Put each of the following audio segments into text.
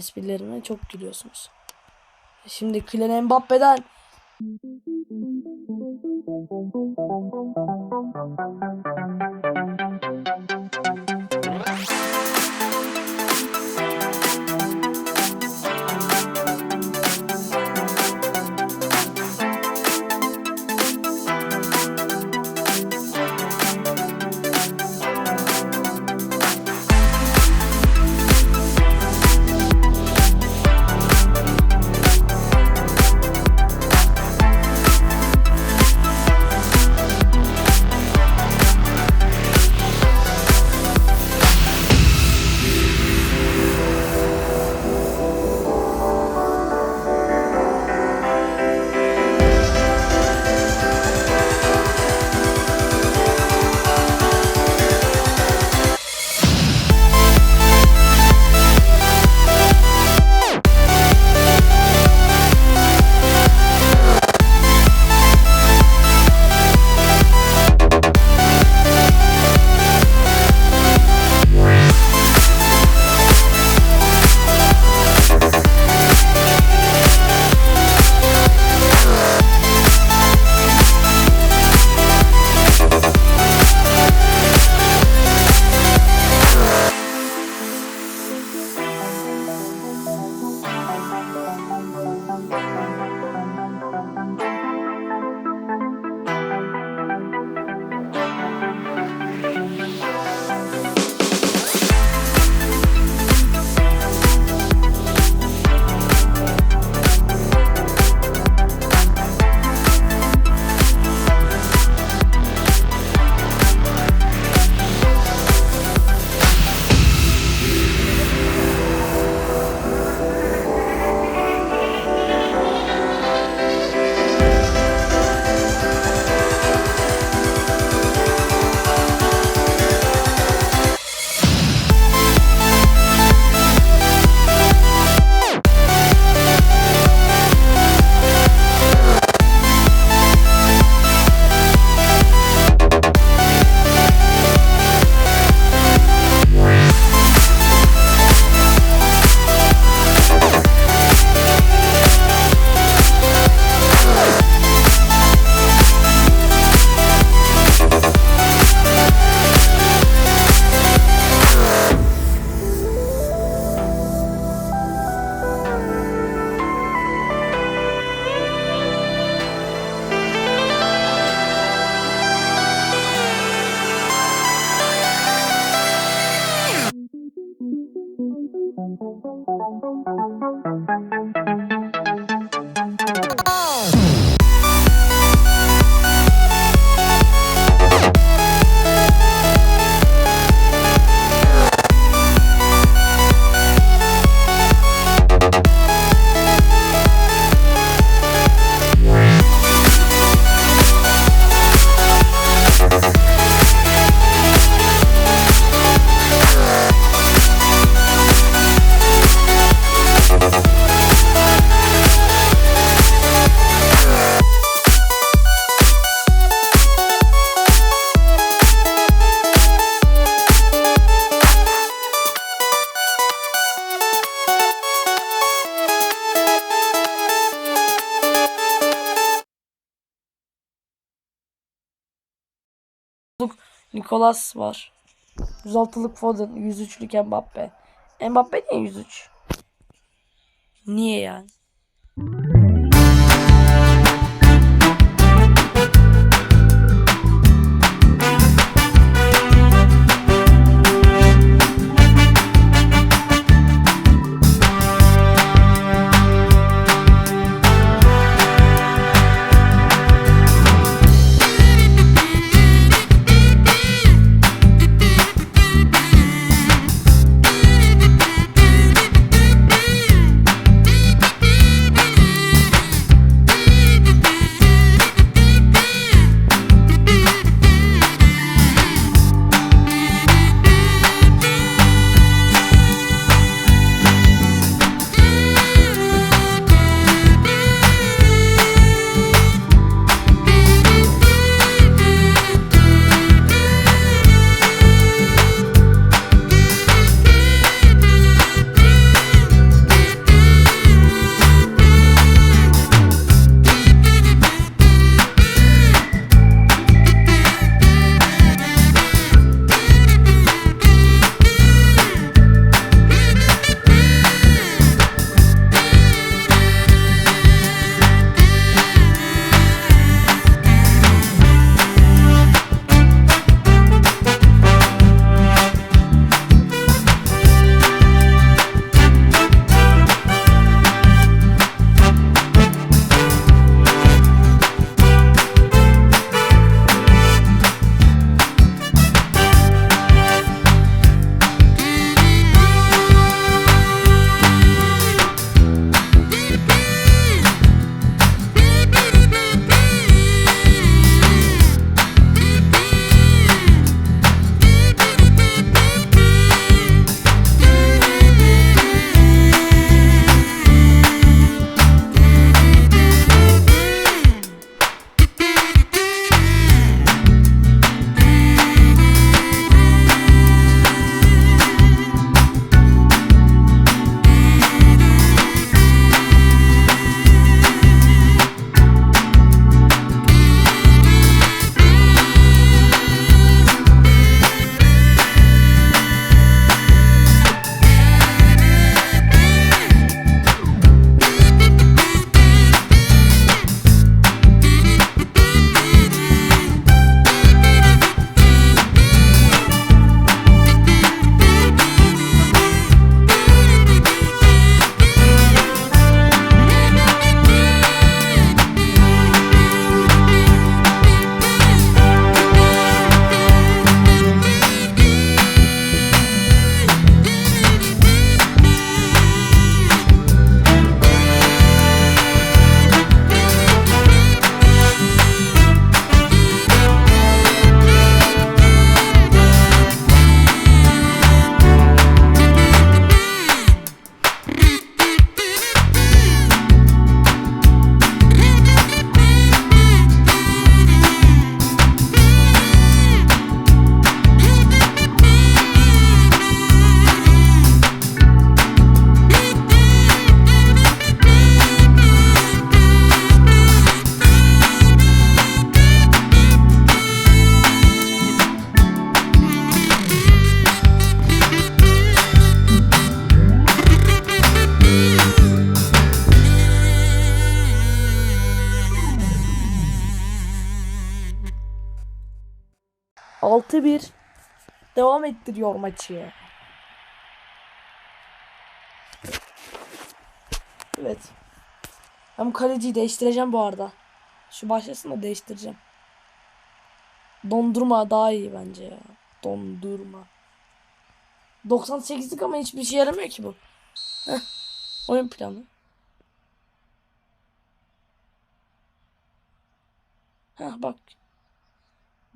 esprilerime çok gülüyorsunuz. Şimdi Kylian Mbappe'den Nicolas var. 106'lık Foden, 103'lük Mbappe. Mbappe niye 103? Niye yani? Devam ettiriyor maçı. Evet. Ben bu kaleciyi değiştireceğim bu arada. Şu başlasın da değiştireceğim. Dondurma daha iyi bence ya. Dondurma. 98'lik ama hiçbir şey yaramıyor ki bu. Heh. Oyun planı. Heh bak.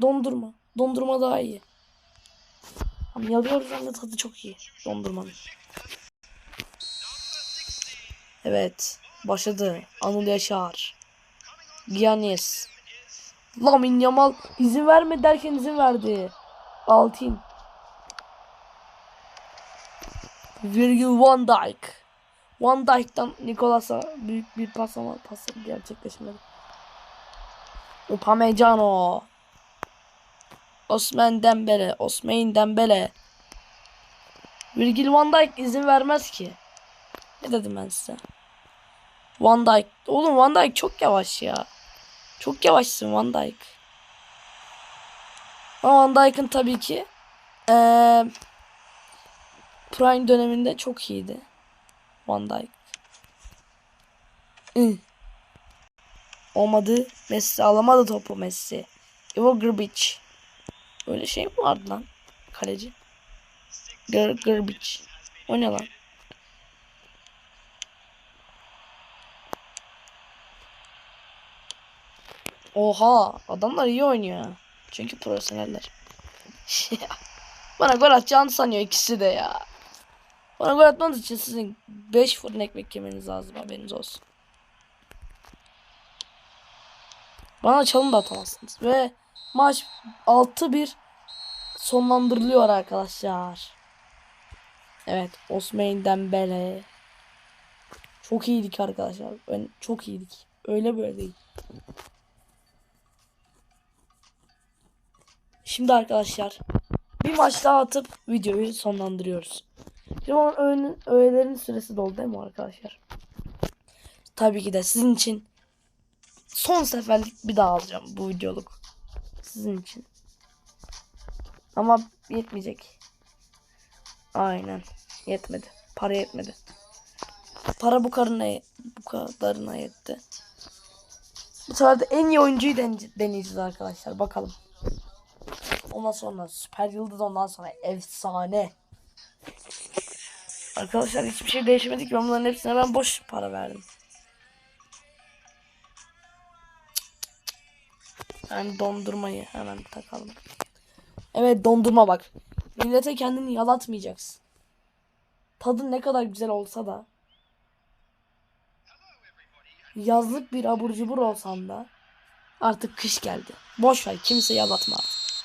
Dondurma. Dondurma daha iyi. Ama yalıyoruz hem tadı çok iyi. Dondurmanın. Evet. Başladı. Anıl Yaşar. Giannis. Lamin Yamal izin verme derken izin verdi. Altin. Virgil van Dijk. Van Dijk'tan Nicolas'a büyük bir pas ama pas gerçekleşmedi. Upamecano. Osman Dembele. Osman Dembele. Virgil van Dijk izin vermez ki. Ne dedim ben size? Van Dijk. Oğlum Van Dijk çok yavaş ya. Çok yavaşsın Van Dijk. Ama Van Dijk'ın tabii ki eee Prime döneminde çok iyiydi. Van Dijk. Hı. Olmadı. Messi alamadı topu Messi. Ivo Grbic. Öyle şey mi vardı lan? Kaleci. Gr Grbic. O ne lan? Oha adamlar iyi oynuyor. Çünkü profesyoneller. Bana gol atacağını sanıyor ikisi de ya. Bana gol atmanız için sizin 5 fırın ekmek yemeniz lazım haberiniz olsun. Bana çalım da atamazsınız. Ve maç 6-1 sonlandırılıyor arkadaşlar. Evet Osman Dembele. Çok iyiydik arkadaşlar. Ben çok iyiydik. Öyle böyle değil. Şimdi arkadaşlar bir maç daha atıp videoyu sonlandırıyoruz. Şimdi öğün, öğelerin süresi doldu değil mi arkadaşlar? Tabii ki de sizin için son seferlik bir daha alacağım bu videoluk. Sizin için. Ama yetmeyecek. Aynen. Yetmedi. Para yetmedi. Para bu kadarına, bu kadarına yetti. Bu sefer de en iyi oyuncuyu deneyeceğiz, arkadaşlar. Bakalım. Ondan sonra süper yıldız ondan sonra efsane. Arkadaşlar hiçbir şey değişmedi ki ben bunların hepsine ben boş para verdim. Yani dondurmayı hemen takalım. Evet dondurma bak. Millete kendini yalatmayacaksın. Tadı ne kadar güzel olsa da yazlık bir abur cubur olsan da artık kış geldi. Boş ver kimseyi yalatma artık.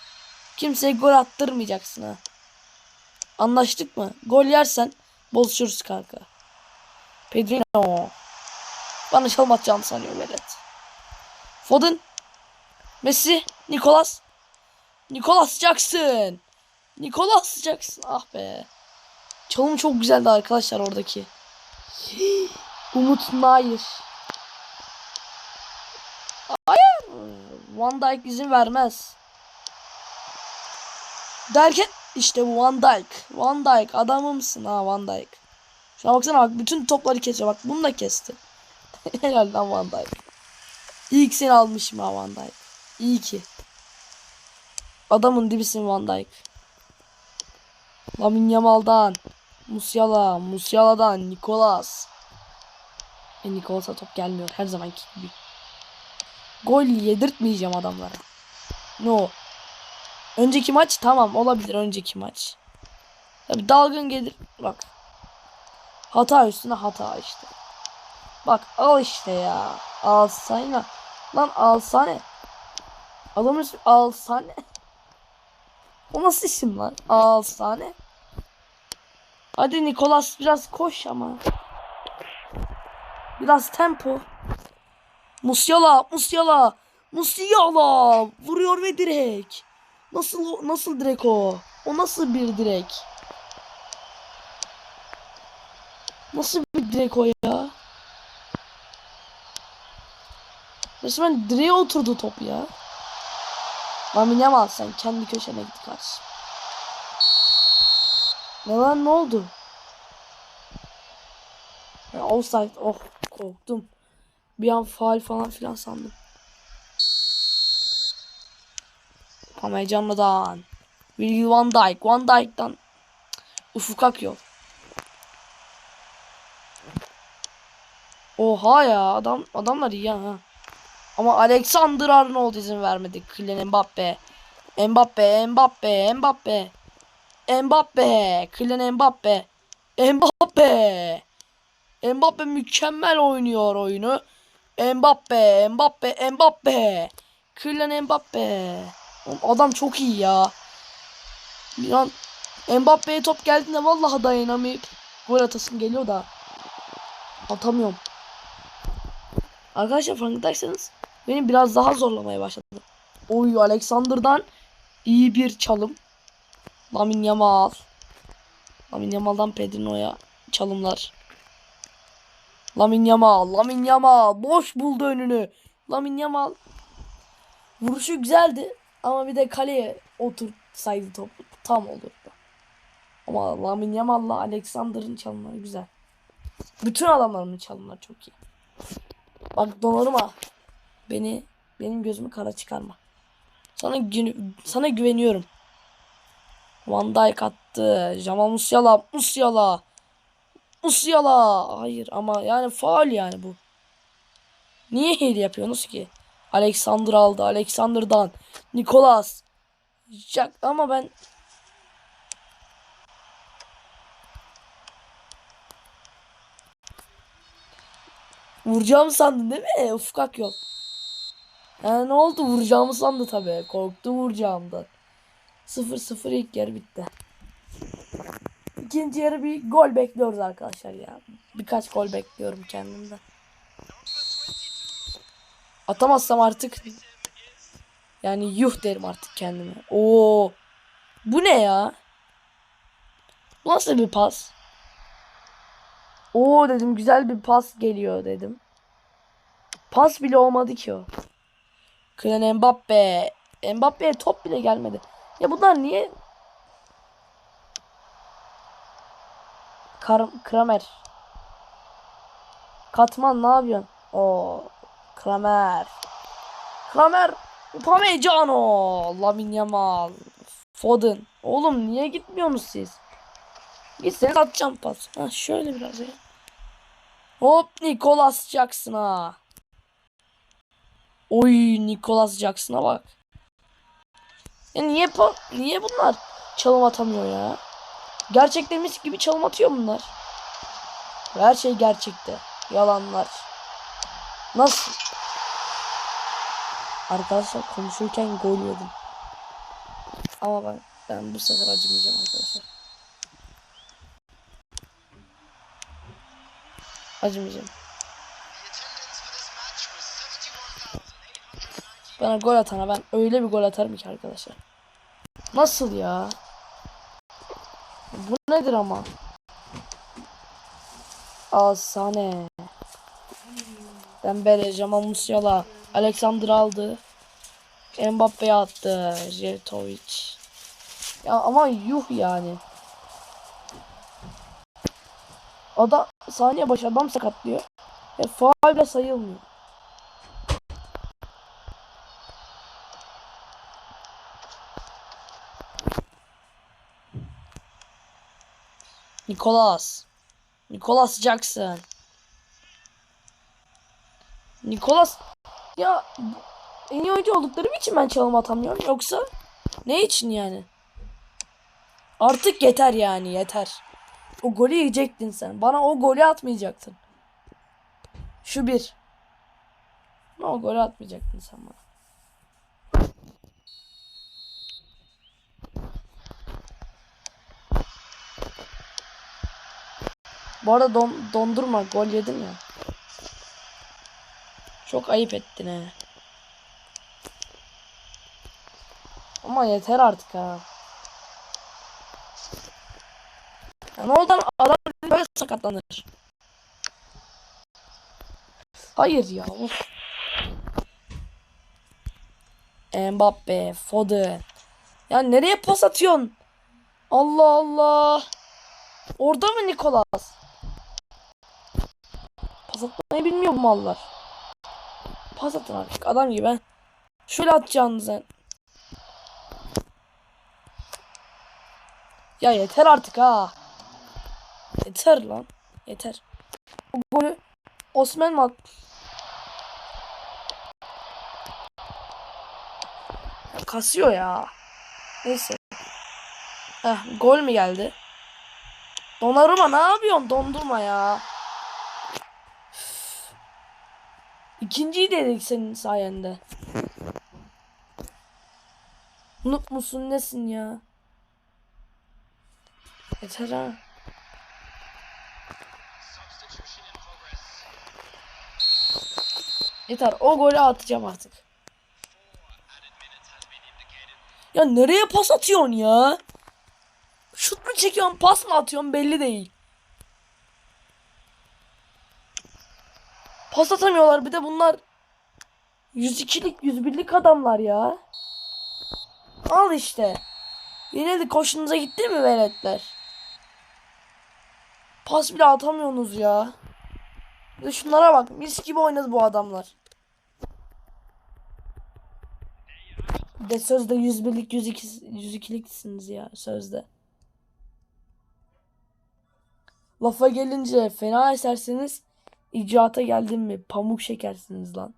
Kimseye gol attırmayacaksın ha. Anlaştık mı? Gol yersen bozuşuruz kanka. Pedrino. Bana çalım atacağını sanıyor velet. Foden. Messi. Nicolas. Nicolas Jackson. Nicolas Jackson. Ah be. Çalım çok güzeldi arkadaşlar oradaki. Umut Nair. Hayır. Van Dijk izin vermez. Derken işte bu Van Dijk. Van Dijk adamımsın ha Van Dijk. Şuna baksana bak bütün topları kesiyor. Bak bunu da kesti. Helal lan Van Dijk. Ki seni almışım ha Van Dijk. İyi ki. Adamın dibisin Van Dijk. Lamin Yamal'dan. Musiala. Musiala'dan. Nicolas. E Nicolas'a top gelmiyor her zamanki gibi. Gol yedirtmeyeceğim adamlara. No. Önceki maç tamam olabilir önceki maç. Tabi dalgın gelir. Bak. Hata üstüne hata işte. Bak al işte ya. Alsana. Lan alsana. Adamın ismi alsana. O nasıl isim lan? Alsana. Hadi Nikolas biraz koş ama. Biraz tempo. Musiala, Musiala, Musiala vuruyor ve direk. Nasıl nasıl direk o? O nasıl bir direk? Nasıl bir direk o ya? Resmen direğe oturdu top ya. Lamin Yamal sen kendi köşene git kardeşim. Ne lan ne oldu? Ya offside oh korktum. Bir an faal falan filan sandım. Pamela Canlı'dan. Virgil van Dijk. Van Dijk'tan Ufuk Akyol. Oha ya adam adamlar iyi ha. Ama Alexander Arnold izin vermedi. Kylian Mbappe. Mbappe, Mbappe, Mbappe. Mbappe, Kylian Mbappe. Mbappe. Mbappe mükemmel oynuyor oyunu. Mbappe, Mbappe, Mbappe. Kylian Mbappe. Adam çok iyi ya. Bir an Mbappe'ye top geldiğinde vallahi dayanamayıp gol atasım geliyor da atamıyorum. Arkadaşlar farkındaysanız beni biraz daha zorlamaya başladı. Oy Alexander'dan İyi bir çalım. Lamin Yamal. Lamin Yamal'dan Pedro'ya çalımlar. Lamin Yamal, Lamin Yamal boş buldu önünü. Lamin Yamal vuruşu güzeldi ama bir de kaleye otursaydı topu tam olurdu. Ama Lamin Yamal'la Alexander'ın çalımları güzel. Bütün adamların çalımları çok iyi. Bak Donnarumma beni benim gözümü kara çıkarma. Sana sana güveniyorum. Van Dijk attı. Jamal Musiala, Musiala. Musiala. Hayır ama yani faul yani bu. Niye hile yapıyorsunuz ki? Alexander aldı. Alexander'dan. Nicolas. Jack ama ben Vuracağımı sandın değil mi? Ufuk Akyol. Ha, ne oldu? Vuracağımı sandı tabii. Korktu vuracağımdan. 0-0 ilk yarı bitti. İkinci yarı bir gol bekliyoruz arkadaşlar ya. Birkaç gol bekliyorum kendimden. Atamazsam artık yani yuh derim artık kendime. Oo. Bu ne ya? Bu nasıl bir pas? Oo dedim güzel bir pas geliyor dedim. Pas bile olmadı ki o. Kylian Mbappe. Mbappe'ye top bile gelmedi. Ya bunlar niye Kar Kramer. Katman ne yapıyorsun? O Kramer. Kramer. Upamecano. Lamin Yamal. Foden. Oğlum niye gitmiyorsunuz siz? Gitseniz atacağım pas. Ha şöyle biraz ya. Hop Nicolas Jackson'a. Oy Nicolas Jackson'a bak. Ya niye niye bunlar çalım atamıyor ya? Gerçekten mis gibi çalım atıyor bunlar. Her şey gerçekte. Yalanlar. Nasıl? Arkadaşlar konuşurken gol yedim. Ama ben ben bu sefer acımayacağım arkadaşlar. Acımayacağım. Bana gol atana ben öyle bir gol atarım ki arkadaşlar. Nasıl ya? Bu nedir ama? Asane. Dembele, Jamal Musiala, Alexander aldı. Mbappe'ye attı. Jertovic. Ya ama yuh yani. Adam saniye başı adam sakatlıyor. Ve faul bile sayılmıyor. Nicholas. Nicholas Jackson. Nicholas ya en iyi oyuncu oldukları için ben çalım atamıyorum yoksa ne için yani? Artık yeter yani yeter. O golü yiyecektin sen. Bana o golü atmayacaktın. Şu bir. O golü atmayacaktın sen bana. Bu arada don, dondurma gol yedim ya. Çok ayıp ettin he. Ama yeter artık ha. Ya ne oldu adam böyle sakatlanır. Hayır ya. Of. Mbappe, Foden. Ya nereye pas atıyorsun? Allah Allah. Orada mı Nikolas? Pas atmayı bu mallar. Pas atın artık adam gibi. he. Şöyle atacaksın sen. Ya yeter artık ha. Yeter lan. Yeter. Bu golü Osman mı at- Ya Kasıyor ya. Neyse. Heh, gol mü geldi? Donnarumma ne yapıyorsun? Dondurma ya. İkinciyi dedik senin sayende. Noob musun nesin ya? Yeter ha. Yeter o golü atacağım artık. Ya nereye pas atıyorsun ya? Şut mu çekiyorsun pas mı atıyorsun belli değil. Pas atamıyorlar bir de bunlar 102'lik 101'lik adamlar ya. Al işte. Yine de koşunuza gitti mi veletler? Pas bile atamıyorsunuz ya. Bir de şunlara bak mis gibi oynadı bu adamlar. Bir de sözde 101'lik 102 102'liksiniz ya sözde. Lafa gelince fena eserseniz icraata geldim mi pamuk şekersiniz lan.